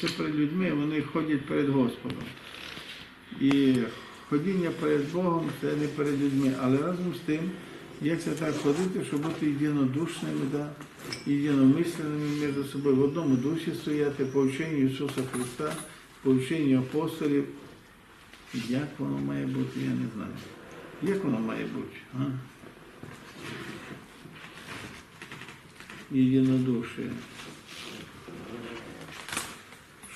Перед людьми вони ходять перед Господом. І ходіння перед Богом це не перед людьми, але разом з тим, як це так ходити, щоб бути єдинодушними, да? єдиномисленими між собою, в одному дусі стояти, по вченню Ісуса Христа, по вченню апостолів. Як воно має бути, я не знаю. Як воно має бути? А? Єдинодушие.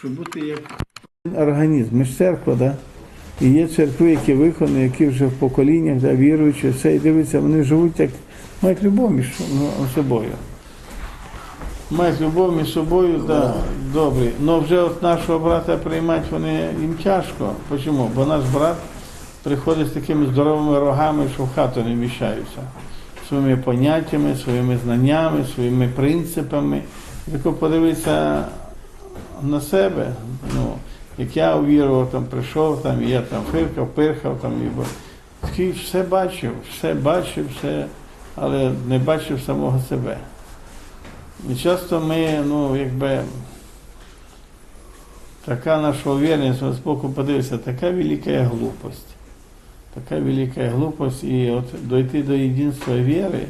Щоб бути як організм. Ми ж церква, да? І є церкви, які виховані, які вже в поколіннях, да, віруючі, все, і дивиться, вони живуть як мають любов між ну, собою. Мають любов між собою, да, добре. Но вже от нашого брата приймати вони їм тяжко. Чому? Бо наш брат приходить з такими здоровими рогами, що в хату не вміщаються. Своїми поняттями, своїми знаннями, своїми принципами. Тако подивитися на себе. Ну, як я увірував, там прийшов, там, я там фиркав, пирхав, там, і такий все бачив, все бачив, все, але не бачив самого себе. І часто ми, ну, якби, така наша уверенность, з боку подивився, така велика глупость. Така велика глупость, і от дойти до єдинства віри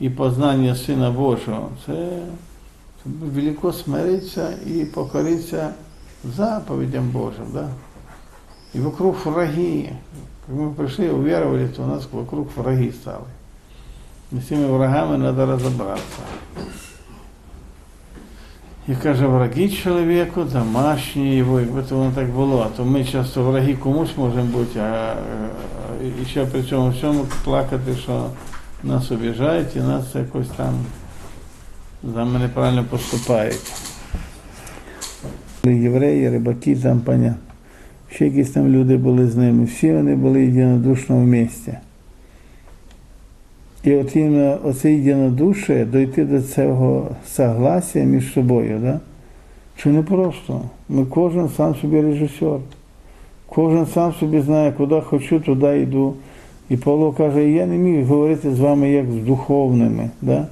і познання Сина Божого, це велико смириться і покориться заповедям Божьим, да? И вокруг враги. Как мы пришли, уверовали, то у нас вокруг враги стали. З цими врагами треба розібратися. І каже, враги чоловіку, домашні його, якби то воно так було. А то ми часто враги комусь можемо бути, а і ще при цьому всьому плакати, що нас обіжають і нас якось там з нами неправильно поступають. Євреї, рибаки, там понятно. Ще якісь там люди були з ними. Всі вони були єдинодушно в місті. І от іменно оце єдинодушие, дойти до цього согласия між собою, да? Це не просто. Ми кожен сам собі режисер. Кожен сам собі знає, куди хочу, туди йду. І Павло каже, я не міг говорити з вами як з духовними, да?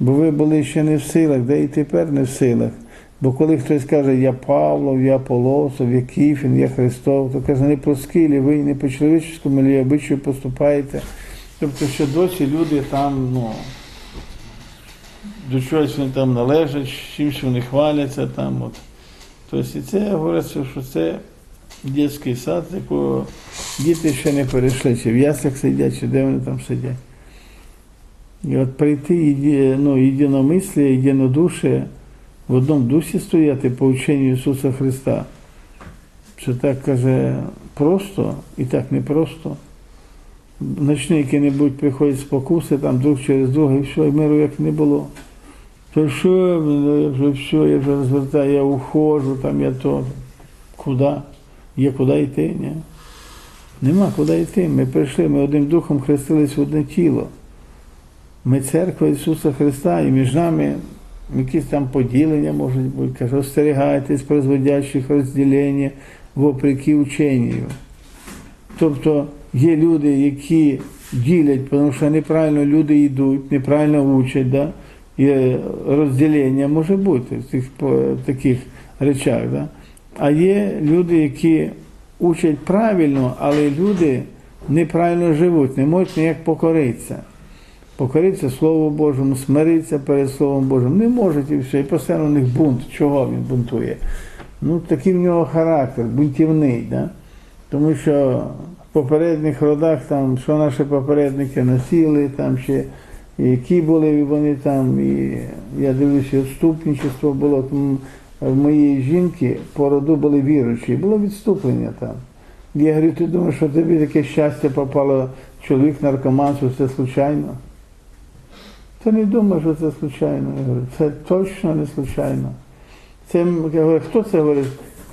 Бо ви були ще не в силах, да і тепер не в силах. Бо коли хтось каже, я Павлов, я Полосов, я Кіфін, я Христов, то каже, не по скилі, ви не по чоловічському лі обичаю поступаєте. Тобто, що досі люди там, ну, до чогось вони там належать, чимось вони хваляться там. От. Тобто і це говориться, що це дитячий сад, якого діти ще не перейшли, чи в яслях сидять, чи де вони там сидять. І от прийти єді- ну, єдиномислі, єдинодушие, в одному дусі стояти по ученню Ісуса Христа. Це так каже просто і так непросто. Начни які-небудь приходять спокуси, там друг через друга, і все, і миру як не було. То що, ну, я вже все, я вже розвертаю, я ухожу, там я то. Куди? Є куди йти? Ні? Нема куди йти. Ми прийшли, ми одним духом хрестились в одне тіло. Ми церква Ісуса Христа, і між нами якісь там поділення можуть бути. Каже, остерігайтесь производящих розділення вопреки ученню. Тобто є люди, які ділять, тому що неправильно люди йдуть, неправильно учать, да? і розділення може бути в цих таких речах. Да? А є люди, які учать правильно, але люди неправильно живуть, не можуть ніяк покоритися. Покоритися Слову Божому, смиритися перед Словом Божим. Не можуть і все. І постійно у них бунт. Чого він бунтує? Ну, такий в нього характер, бунтівний. Да? Тому що в попередніх родах, там, що наші попередники носили, там ще які були вони там, і я дивлюся, відступничество було. Тому в моєї жінки по роду були віруючі, було відступлення там. Я говорю, ти думаєш, що тобі таке щастя попало, чоловік наркоман, що це случайно? Та не думаю, що це случайно. Я говорю, це точно не случайно. Це, я говорю, хто це говорить,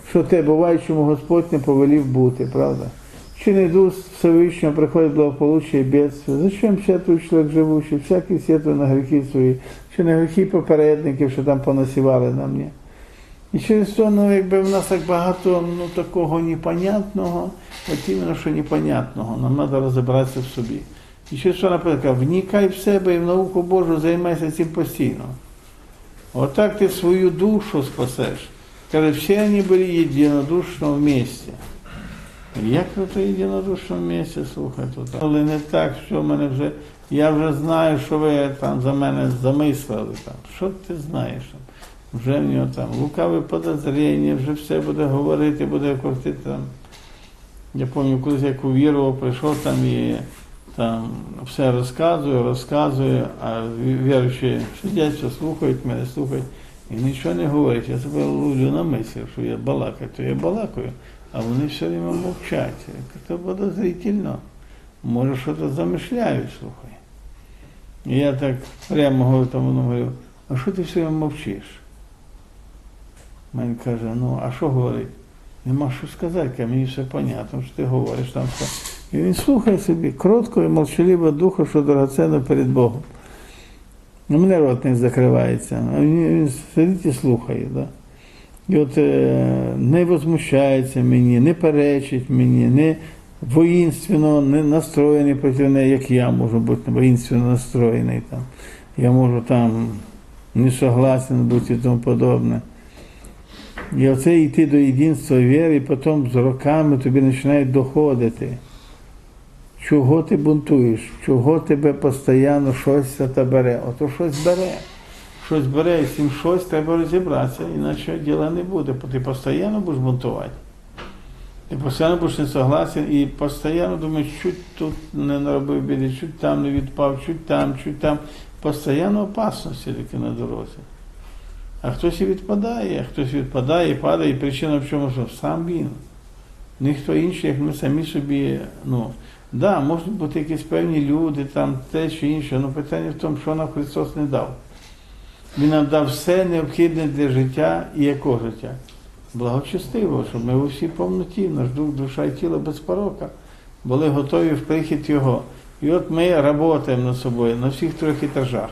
що те буває, чому Господь не повелів бути, правда? Чи не йду з Всевишнього, приходить благополуччя і бедствие. Зачем сетує чоловік живучий, всякий сетує на гріхи свої, чи на гріхи попередників, що там понасівали на мені. І через то, ну, якби в нас так багато ну, такого непонятного, от іменно, що непонятного, нам треба розібратися в собі. І ще що наприклад, вникай в себе і в науку Божу, займайся цим постійно. Отак ти свою душу спасеш. Каже, все они были единодушно вместе. Як ви то єдинодушно вместе, слухай тут. Але не так, що в мене вже. Я вже знаю, що ви там за мене замислили. Там. Що ти знаєш? Вже в нього там лукаве подозріння, вже все буде говорити, буде крутити там. Я пам'ятаю, колись як увірував, прийшов там і там все розказує, розказує, а віруючі сидять, що слухають мене, слухають і нічого не говорять. Я себе ловлю на мислі, що я балакаю, то я балакаю, а вони все время мовчать. Це подозрительно. Може, щось замишляють, слухай. І я так прямо говорю, там говорю, а що ти все время мовчиш? Він каже, ну, а що говорить? Нема що сказати, мені все понятно, що ти говориш там все. І він слухає собі кротко і молчаливо духа, що дорогоценно перед Богом. У мене рот не закривається, а він, сидить і слухає. Да? І от е, не возмущається мені, не перечить мені, не воїнственно не настроєний проти неї, як я можу бути воїнственно настроєний. Там. Я можу там не согласен бути і тому подобне. І оце йти до єдинства віри, і потім з роками тобі починає доходити. Чого ти бунтуєш, чого тебе постійно щось та бере? Ото щось бере. Щось бере, і з цим щось треба розібратися, іначе діла не буде, бо ти постійно будеш бунтувати. Ти постійно будеш не согласен, і постійно думаєш, чуть тут не наробив біди, чуть там не відпав, чуть там, чуть там. Постійно опасності таки на дорозі. А хтось і відпадає, хтось відпадає падає, і причина в чому, що сам він. Ніхто інший, як ми самі собі, ну, да, можуть бути якісь певні люди, там те чи інше, але питання в тому, що нам Христос не дав. Він нам дав все необхідне для життя і якого життя. Благочестиво, щоб ми у всій повноті, наш дух, душа і тіло без порока, були готові в прихід Його. І от ми працюємо над собою на всіх трьох етажах.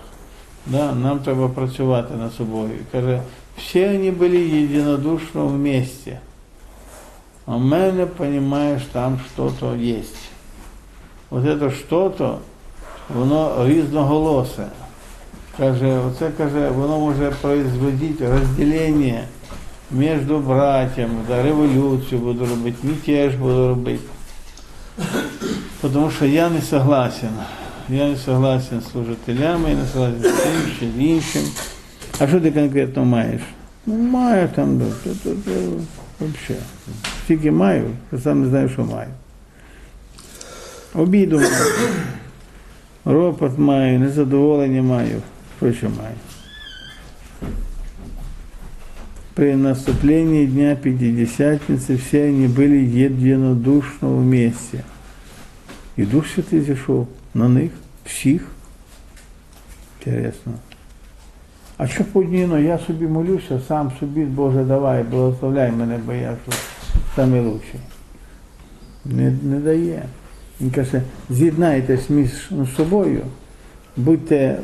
Да, нам треба працювати над собою. Каже, всі вони були єдинодушно вместе. А в мене, розумієш, там щось є. Ось це щось, воно різноголосе. Каже, оце каже, воно може производити розділення між братями, да, революцію буду робити, мятеж буду робити. Тому що я не согласен. Я не согласен з служителями, я не согласен з тим, чи з іншим. А що ти конкретно маєш? Ну, маю там, да, то, то, то, взагалі. Тільки маю, я сам не знаю, що маю. Обіду маю, ропот маю, незадоволення маю. Що маю? При наступлении Дня Пятидесятницы все они были единодушно вместе. І Дух Святий зійшов на них всіх. Інтересно. А що подніно, я собі молюся, сам собі, Боже, давай, благословляй мене, бо я що лучший. Не, не дає. Він каже, з'єднайтесь між собою, будьте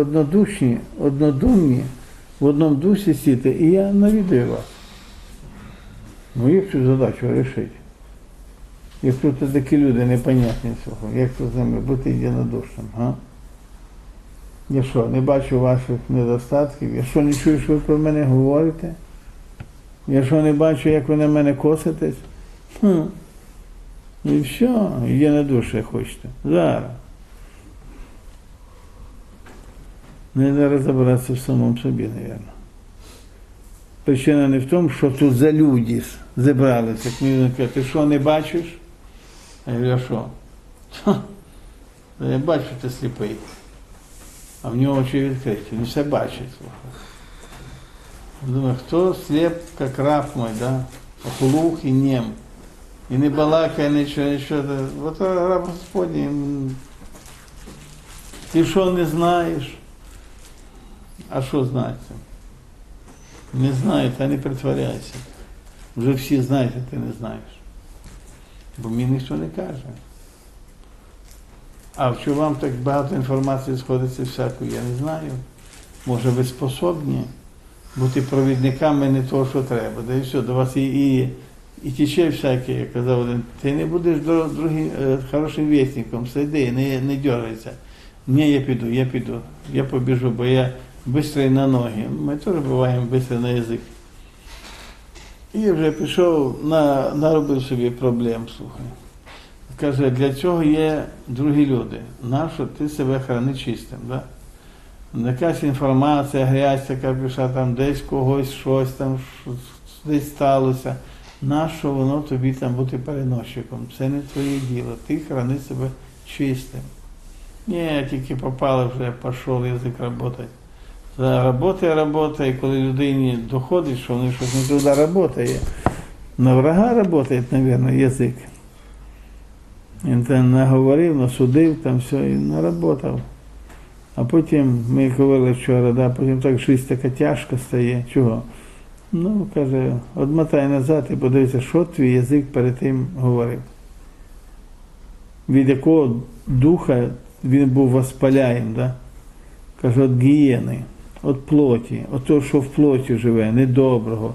однодушні, однодумні, в одному дусі сіти, і я навідаю вас. Ну, як цю задачу вирішити? Як тут такі люди непонятні цього, як тут з ними бути єдинодушним, а? Я що, не бачу ваших недостатків, я що не чую, що ви про мене говорите? Я що не бачу, як ви на мене коситесь? Хм. І все, єдинодушие хочете. Зараз. Не треба розібратися в самому собі, мабуть. Причина не в тому, що тут за люди зібралися. Як мені каже, ти що не бачиш? А я говорю, а що? «Ха, Я бачу, ти сліпий. А в нього очі відкриті. Він все бачить. слухай. Думаю, хто сліп, як раб мой, да? Глух і нем. І не балакає нічого, нічого. Вот раб Господній. Ти що не знаєш? А що знати? Не знаю, та не притворяйся. Вже всі знають, а ти не знаєш. Бо мені ніхто не каже. А що вам так багато інформації сходиться всякої, я не знаю. Може ви способні бути провідниками не того, що треба. Да і все, до вас і, і, і тече всяке, як казав один, ти не будеш другим е, хорошим вісником, сиди, не, не дергайся. Ні, я піду, я піду, я побіжу, бо я швидкий на ноги. Ми теж буваємо швидкі на язик. І вже пішов, на, наробив собі проблем, слухай. Каже, для цього є другі люди. Нащо ти себе храни чистим? Да? Якась інформація, грязь така пішла, там десь когось щось там десь сталося. Нащо воно тобі там бути переносчиком? Це не твоє діло. Ти храни себе чистим. Ні, я тільки попали вже, пішов язик працювати. Работає, работає, коли людині доходить, що вони щось не туди працює. На врага працює, мабуть, язик. Він там наговорив, насудив, там все і наработав. А потім ми говорили вчора, да, потім так щось така тяжко стає. Чого? Ну, каже, одмотай назад і подивися, що твій язик перед тим говорив. Від якого духа він був воспаляєм, да? каже, от гієни, от плоті, от того, що в плоті живе, недоброго.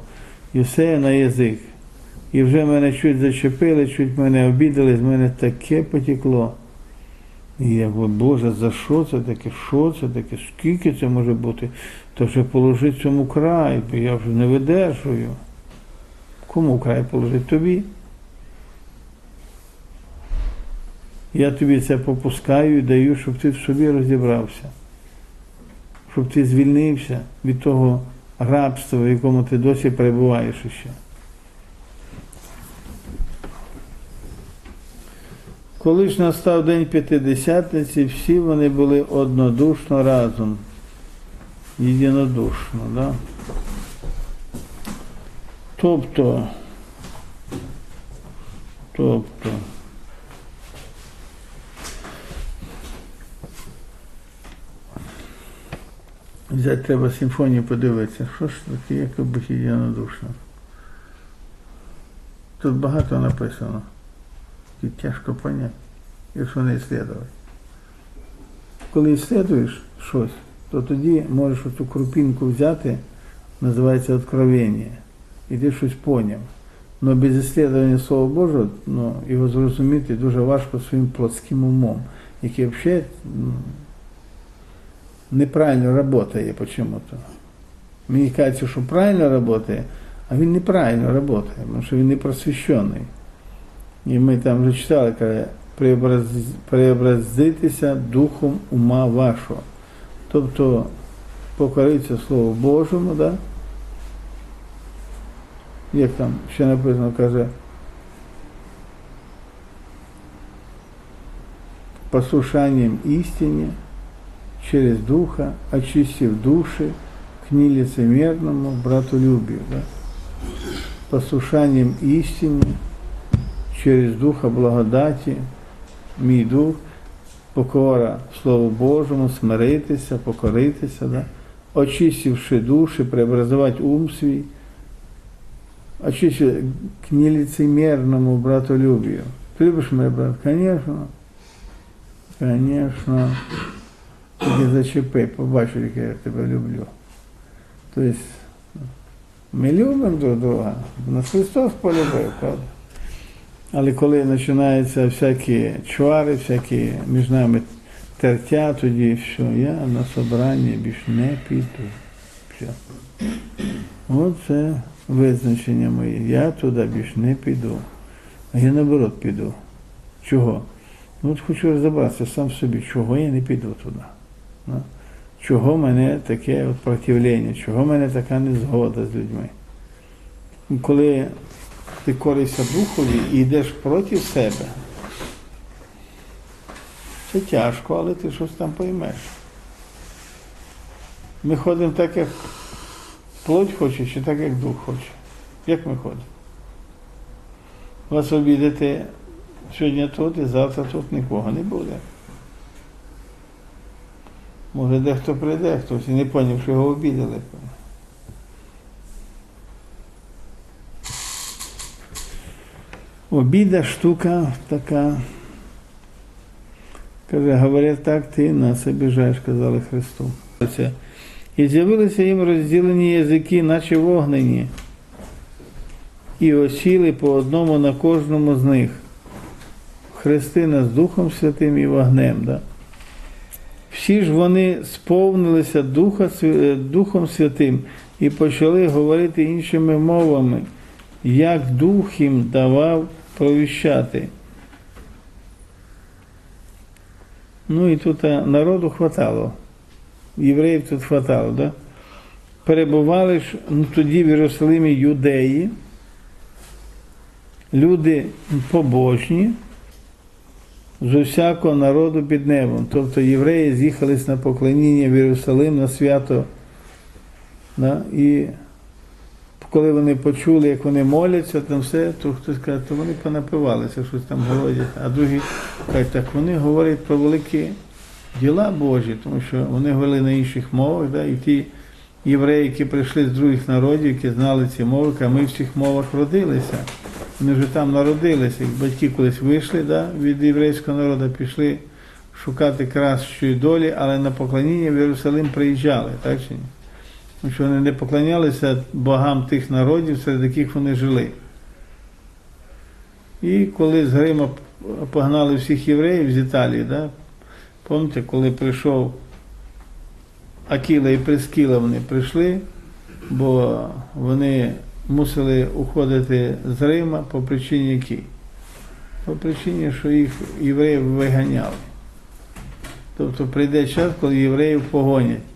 І все на язик. І вже мене чуть зачепили, чуть мене обідали, з мене таке потекло. І я говорю, Боже, за що це таке? Що це таке? Скільки це може бути? То вже положи цьому край, бо я вже не видержую. Кому край положить? Тобі? Я тобі це попускаю і даю, щоб ти в собі розібрався, щоб ти звільнився від того рабства, в якому ти досі перебуваєш іще. Коли ж настав день п'ятидесятниці, всі вони були однодушно разом, єдинодушно. Да? Тобто, тобто, взяти треба симфонію подивитися, що ж таке, як бути єдинодушно. Тут багато написано і тяжко поняти, якщо не слідувати. Коли слідуєш щось, то тоді можеш цю крупинку взяти, називається откровення, і ти щось поняв. Але без іслідування Слова Божого ну, його зрозуміти дуже важко своїм плотським умом, який взагалі ну, неправильно працює почему-то. Мені кажеться, що правильно працює, а він неправильно працює, тому що він не просвіщений. І ми там вже читали, каже, «Преобраз- преобразитися духом ума вашого. Тобто покоритися Слову Божому, да? як там ще написано, каже, послушанием истине через Духа, очистив души к нелицемерному братолюбию. Да? Послушанием истине через Духа благодаті, мій дух, покора Слову Божому, смиритися, покоритися, да? очистивши душі, преобразувати ум свій, очистив к нелицемерному братолюбію. Ти любиш мене, брат? Звісно. Звісно. Тільки зачепи, побачу, як я тебе люблю. Тобто, ми любимо друг друга. Нас Христос полюбив, правда? Але коли починаються всякі чвари, всякі між нами тертя, тоді все, я на собрання більш не піду. Все. Оце визначення моє. Я туди більш не піду. А я наоборот піду. Чого? Ну, от хочу розібратися сам собі, чого я не піду туди. Ну, Чого мене таке от противлення, чого мене така незгода з людьми. Коли ти коришся духові і йдеш проти себе. Це тяжко, але ти щось там поймеш. Ми ходимо так, як плоть хоче, чи так, як дух хоче. Як ми ходимо? Вас обідати сьогодні тут і завтра тут нікого не буде. Може дехто прийде, хтось і не зрозумів, що його обідали. Обіда штука така. Каже, говорять так, ти нас обіжаєш, казали Христу. І з'явилися їм розділені язики, наче вогнені, і осіли по одному на кожному з них. Христина з Духом Святим і вогнем. Да? Всі ж вони сповнилися Духа, Духом Святим і почали говорити іншими мовами, як дух їм давав провіщати. Ну і тут народу хватало. Євреїв тут хватало, да? Перебували ж ну, тоді в Єрусалимі юдеї, люди побожні з усякого народу під небом. Тобто євреї з'їхались на поклоніння в Єрусалим на свято. Да? І коли вони почули, як вони моляться, там все, то хтось каже, то вони понапивалися, щось там голодять. А другі кажуть, так вони говорять про великі діла Божі, тому що вони говорили на інших мовах, да? і ті євреї, які прийшли з других народів, які знали ці мови, кажуть, ми в цих мовах родилися. Вони вже там народилися, як батьки колись вийшли да, від єврейського народу, пішли шукати кращої долі, але на поклоніння в Єрусалим приїжджали, так чи ні? Що вони не поклонялися богам тих народів, серед яких вони жили. І коли з Грима погнали всіх євреїв з Італії, да, пам'ятаєте, коли прийшов Акіла і Прескіла, вони прийшли, бо вони мусили уходити з Рима по причині якій? По причині, що їх євреїв виганяли. Тобто прийде час, коли євреїв погонять.